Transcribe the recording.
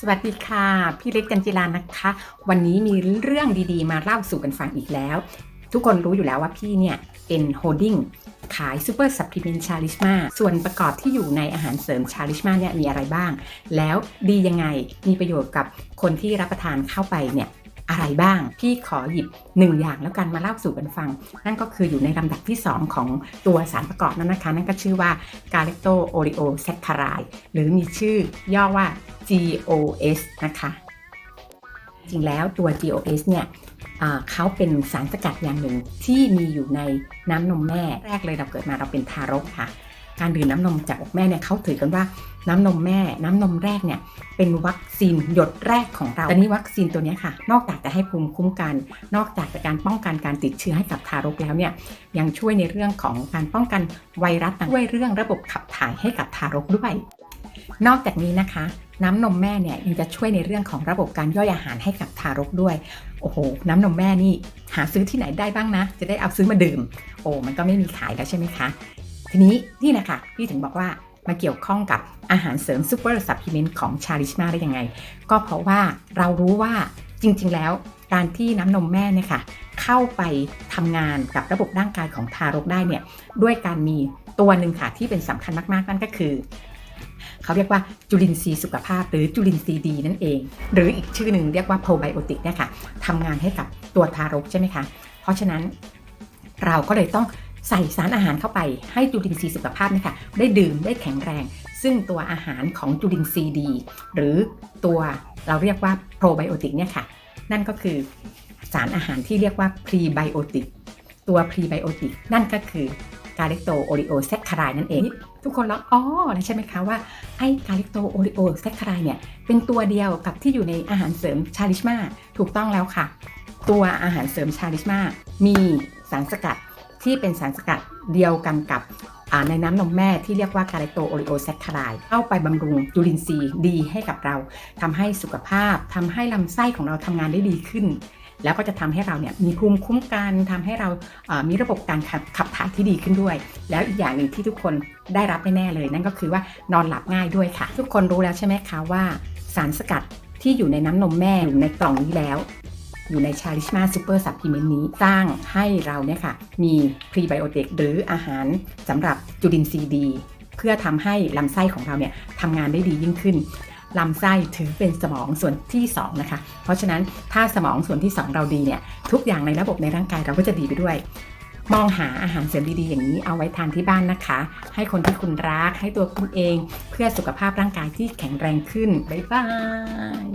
สวัสดีค่ะ พี่เล็กจันจิลานะคะ วันนี้มีเรื่องดีๆ มาเล่าสู่กันฟังอีกแล้ว ทุกคนรู้อยู่แล้วว่าพี่เนี่ย เป็นโฮดดิ้งขายซูเปอร์ซับพลีเมนชาลิชมาส่วนประกอบที่อยู่ในอาหารเสริมชาลิชมาเนี่ยมีอะไรบ้าง แล้วดียังไงมีประโยชน์กับคนที่รับประทานเข้าไปเนี่ย อะไรบ้าง พี่ขอหยิบหนึ่งอย่างแล้วกันมาเล่าสู่กันฟัง นั่นก็คืออยู่ในลำดับที่ 2 ของตัวสารประกอบนั้นนะคะ นั่นก็ชื่อว่า g a l a c t o o r e o s a c c h a r i d e หรือมีชื่อย่อว่า GOS นะคะ จริงแล้วตัว GOS เนี่ยเขาเป็นสารสกัดอย่างหนึ่งที่มีอยู่ในน้ำนมแม่แรกเลยเราเกิดมาเราเป็นทารกค่ะ การดื่มน้ำนมจากอกแม่เนี่ยเขาถือกันว่าน้ำนมแม่ น้ำนมแรกเนี่ยเป็นวัคซีนหยดแรกของเราแต่นี้วัคซีนตัวนี้ค่ะ นอกจากจะให้ภูมิคุ้มกัน นอกจากจะการป้องกันการติดเชื้อให้กับทารกแล้วเนี่ยยังช่วยในเรื่องของการป้องกันไวรัสต่างๆช่วยเรื่องระบบขับถ่ายให้กับทารกด้วย นอกจากนี้นะคะ น้ำนมแม่เนี่ยยังจะช่วยในเรื่องของระบบการย่อยอาหารให้กับทารกด้วยโอ้โห น้ำนมแม่นี่หาซื้อที่ไหนได้บ้างนะ จะได้เอาซื้อมาดื่ม โอ้มันก็ไม่มีขายแล้วใช่ไหมคะ ทีนี้นี่นะคะพี่ถึงบอกว่ามาเกี่ยวข้องกับอาหารเสริมซูเปอร์ซัพพลีเมนต์ของชาลิชมาได้ยังไง ก็เพราะว่าเรารู้ว่าจริง ๆ แล้วการที่น้ำนมแม่เนี่ยค่ะเข้าไปทำงานกับระบบร่างกายของทารกได้เนี่ยด้วยการมีตัวหนึ่งค่ะที่เป็นสำคัญมาก ๆ นั่นก็คือ เขาเรียกว่าจุลินทรีย์สุขภาพ หรือจุลินทรีย์ดีนั่นเอง หรืออีกชื่อหนึ่งเรียกว่าโปรไบโอติกเนี่ยค่ะทำงานให้กับตัวทารกใช่ไหมคะ เพราะฉะนั้นเราก็เลยต้อง ใส่สารอาหารเข้าไปให้จุลินทรีย์สุขภาพนี่ค่ะได้ดื่มได้แข็งแรง ซึ่งตัวอาหารของจุลินทรีย์ดี หรือตัวเราเรียกว่าโปรไบโอติกเนี่ยค่ะ นั่นก็คือสารอาหารที่เรียกว่าพรีไบโอติกตัวพรีไบโอติกนั่นก็คือกาเลโตโอริโอแซคคารายนั่นเอง ทุกคนแล้วอ๋อแล้วใช่ไหมคะว่าไอ้กาลิโตโอริโอแซคคารายเนี่ยเป็นตัวเดียวกับที่อยู่ในอาหารเสริมชาลิชมาถูกต้องแล้วค่ะ ตัวอาหารเสริมชาลิชมามีสารสกัด ที่เป็นสารสกัดเดียวกันกับในน้ำนมแม่ที่เรียกว่ากาลิโตโอริโอแซคคารายเข้าไปบำรุงจุลินทรีย์ดีให้กับเราทำให้สุขภาพทำให้ลำไส้ของเราทำงานได้ดีขึ้น แล้วก็จะทำให้เราเนี่ยมีภูมิคุ้มกันทำให้เรามีระบบการขับถ่ายที่ดีขึ้นด้วย แล้วอีกอย่างหนึ่งที่ทุกคนได้รับแน่ๆเลย นั่นก็คือว่านอนหลับง่ายด้วยค่ะ ทุกคนรู้แล้วใช่ไหมคะว่า สารสกัดที่อยู่ในน้ำนมแม่อยู่ในกล่องนี้แล้ว อยู่ในชาลิชมาซูเปอร์ซัพพลีเมนต์นี้ สร้างให้เราเนี่ยค่ะ มีพรีไบโอติกหรืออาหารสำหรับจุลินทรีย์ดี เพื่อทำให้ลำไส้ของเราเนี่ยทำงานได้ดียิ่งขึ้นลำไส้ถือเป็นสมองส่วนที่ 2 นะคะ เพราะฉะนั้นถ้าสมองส่วนที่ 2 เราดีเนี่ย ทุกอย่างในระบบในร่างกายเราก็จะดีไปด้วย มองหาอาหารเสริมดีๆ อย่างนี้เอาไว้ทานที่บ้านนะคะ ให้คนที่คุณรักให้ตัวคุณเอง เพื่อสุขภาพร่างกายที่แข็งแรงขึ้น บ๊ายบาย